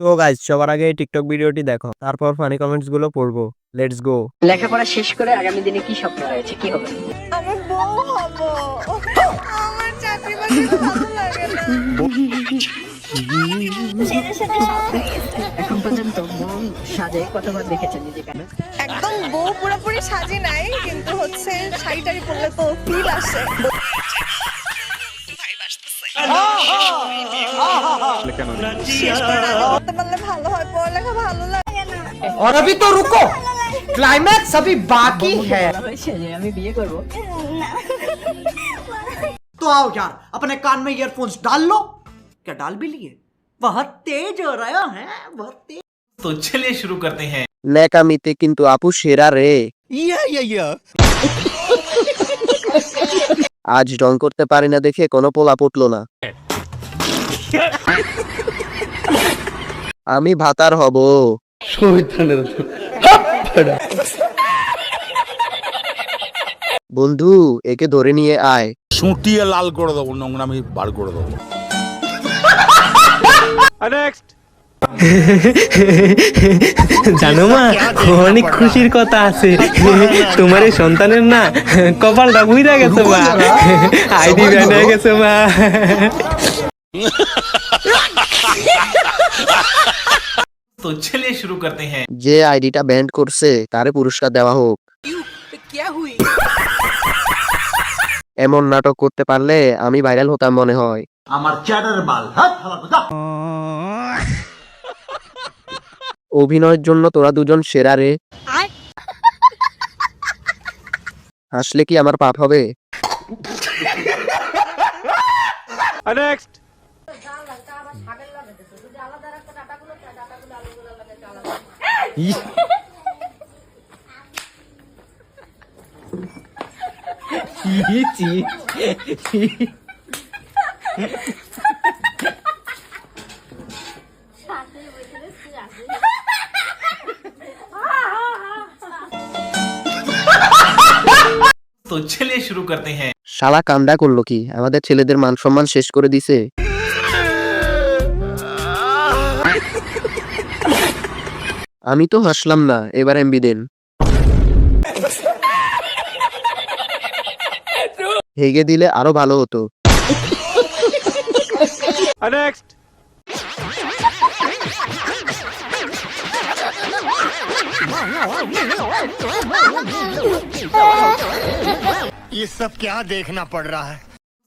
তো গাইজ সবার আগে টিকটক ভিডিওটি দেখো তারপর ফানি কমেন্টসগুলো পড়ব লেটস গো লেখাপড়া শেষ করে আগামী দিনে কি স্বপ্ন রয়েছে কি হবে? আমার বউ হব। আমার চাকরি বাকরি ভালো লাগে না। এখন পর্যন্ত মন সাজে কতবার দেখেছেন নিজেকে? একদম বউ পুরোপুরি সাজি নাই কিন্তু হচ্ছে শাড়ি টাড়ি পরলে তো ফিল আসে। শেষ করে রাজি করতে পারলে ভালো হয় পড়ালেখা ভালো লাগে না और अभी तो रुको क्लाइमैक्स अभी बाकी है বলা হয়েছে যে আমি বিয়ে করব तो आओ यार अपने कान में ईयरफोन्स डाल लो क्या डाल भी लिए बहुत तेज हो रहा है बहुत तेज तो चलिए शुरू करते हैं ন্যাকামিতে কিন্তু আপু সেরা রে আজ রং করতে পারি না দেখে কোনো পোলা পটলো না আমি ভাতার হব। বন্ধু একে ধরে নিয়ে আয়। সুটিয়ে লাল করে দেবো নোংরামি বার করে দেবো। জানো মা অনেক খুশির কথা আছে। তোমার এই সন্তানের না কপালটা বুঝা গেছে মা। আইডি ব্যান্ড হয়ে গেছে মা। तो चलिए शुरू करते हैं যে আইডিটা ব্যান্ড করছে তারে পুরস্কার দেওয়া হোক এমন নাটক করতে পারলে আমি ভাইরাল হতাম মনে হয় আমার চ্যাটার মাল হাত হালা কথা অভিনয়ের জন্য তোরা দুজন সেরা রে হাসলে কি আমার পাপ হবে 이지 তো ছেলে শুরু করতে হ্যাঁ শালা কান্দা করল কি? আমাদের ছেলেদের মান সম্মান শেষ করে দিছে। আমি তো হাসলাম না এবার এমবি দেন হেগে দিলে আরো ভালো হতো ये सब क्या देखना पड़ रहा है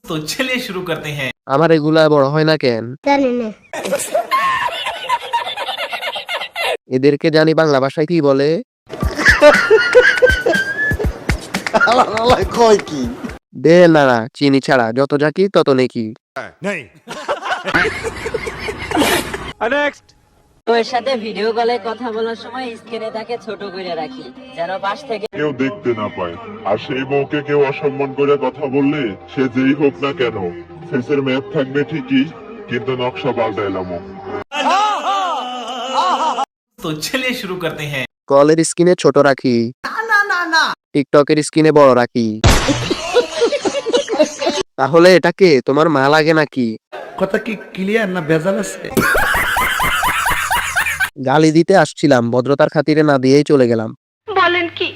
तो चलिए शुरू करते हैं আমার এগুলা বড় হয় না কেন এদেরকে জানি বাংলা ভাষায় কি বলে? কয় কি? দে না না চিনি ছাড়া যত জাকি তত নেকি नहीं তো এর সাথে ভিডিও কলে কথা বলার সময় স্ক্রিনে তাকে ছোট করে রাখি যেন পাশ থেকে কেউ দেখতে না পায়। আর সেই বউকে কেউ অসম্মান করে কথা বললে সে যেই হোক না কেন ফেসের ম্যাপ থাকবে ঠিকই কিন্তু নকশা পাল্টাইলাম তো চলে শুরু করতে হ্যাঁ কলের স্কিনে ছোট রাখি। না না না টিকটকের স্কিনে বড় রাখি। তাহলে এটাকে তোমার মা লাগে নাকি? কথা কি ক্লিয়ার না বেজাল আছে? গালি দিতে আসছিলাম ভদ্রতার খাতিরে না দিয়েই চলে গেলাম। বলেন কি?